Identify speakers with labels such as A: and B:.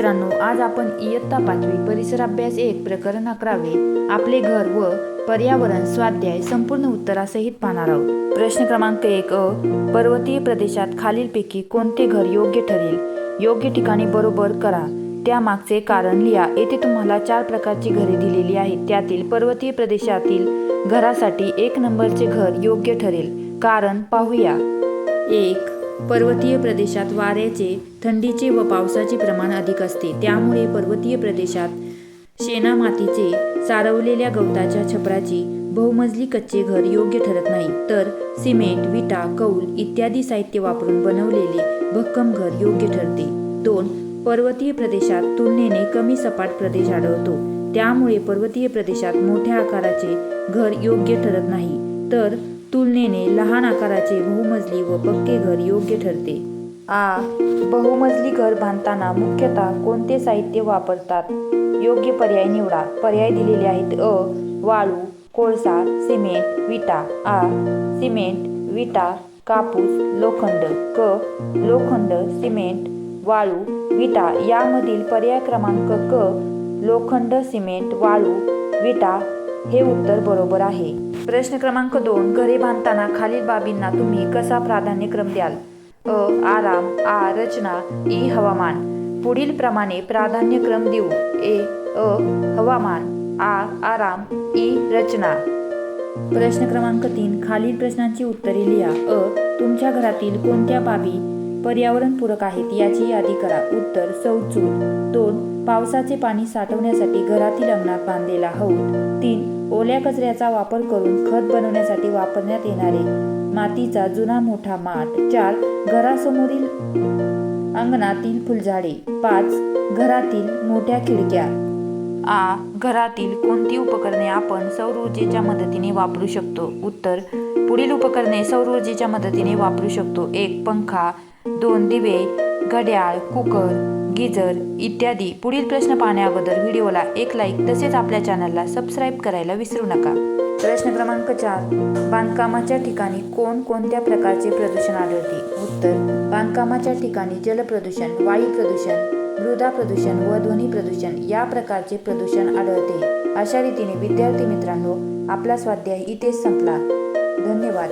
A: मित्रांनो आज आपण इयत्ता पाचवी परिसर अभ्यास एक प्रकरण अकरावे. आपले घर व पर्यावरण स्वाध्याय संपूर्ण उत्तरासहित पाहणार आहोत. प्रश्न क्रमांक एक अ. पर्वतीय प्रदेशात खालीलपैकी कोणते घर योग्य ठरेल? योग्य ठिकाणी बरोबर करा. त्यामागचे कारण लिहा. येथे तुम्हाला चार प्रकारची घरे दिलेली आहेत. त्यातील पर्वतीय प्रदेशातील घरासाठी एक नंबरचे घर योग्य ठरेल. कारण पाहूया. एक पर्वतीय प्रदेशात वाऱ्याचे थंडीचे व पावसाचे प्रमाण अधिक असते. त्यामुळे पर्वतीय प्रदेशात शेणामातीचे सारवलेल्या गवताच्या छपराची बहुमजली कच्चे घर योग्य ठरत नाही. तर सिमेंट विटा कौल इत्यादी साहित्य वापरून बनवलेले भक्कम घर योग्य ठरते. दोन पर्वतीय प्रदेशात तुलनेने कमी सपाट प्रदेश आढळतो. त्यामुळे पर्वतीय प्रदेशात मोठ्या आकाराचे घर योग्य ठरत नाही. तर तुलनेने लहान आकाराचे बहुमजली व पक्के घर योग्य ठरते. आ बहुमजली घर बांधताना मुख्यतः कोणते साहित्य वापरतात? योग्य पर्याय निवडा. पर्याय दिलेले आहेत अ वाळू कोळसा सिमेंट विटा. आ सिमेंट विटा कापूस लोखंड. क लोखंड सिमेंट वाळू विटा यामधील पर्याय क्रमांक क लोखंड सिमेंट वाळू विटा हे उत्तर बरोबर आहे. प्रश्न क्रमांक दोन. घरे बांधताना खालील बाबींना तुम्ही कसा प्राधान्यक्रम द्याल? अ. आराम. आ. रचना. ई. हवामान. पुढील प्रमाणे प्राधान्यक्रम देऊ. ए. अ. हवामान. आ. आराम. ई. रचना. प्रश्न क्रमांक तीन. खालील प्रश्नांची उत्तरे लिहा. अ. तुमच्या घरातील कोणत्या बाबी पर्यावरणपूरक आहेत याची यादी करा. उत्तर शौचूल दोन पावसाचे पाणी साठवण्यासाठी घरातील अंगणात बांधलेला हौद. तीन ओल्या कचऱ्याचा वापर करून खत बनवण्यासाठी वापरण्यात येणारे मातीचा जुना मोठा माठ. चार घरासमोरील अंगणातील फुलझाडे. पाच घरातील मोठ्या खिडक्या. आ घरातील कोणती उपकरणे आपण सौर ऊर्जेच्या मदतीने वापरू शकतो? उत्तर पुढील उपकरणे सौर ऊर्जेच्या मदतीने वापरू शकतो. एक पंखा. दोन दिवे. घड्याळ कुकर. गिजर इत्यादी. पुढील प्रश्न पाहण्याअगोदर व्हिडिओला एक लाईक तसेच आपल्या चॅनलला सबस्क्राईब करायला विसरू नका. प्रश्न क्रमांक चार. बांधकामाच्या ठिकाणी कोण कोणत्या प्रकारचे प्रदूषण आढळते? उत्तर. बांधकामाच्या ठिकाणी जलप्रदूषण वायू प्रदूषण मृदा प्रदूषण व ध्वनी प्रदूषण या प्रकारचे प्रदूषण आढळते. अशा रीतीने विद्यार्थी मित्रांनो आपला स्वाध्याय इथेच संपला. धन्यवाद.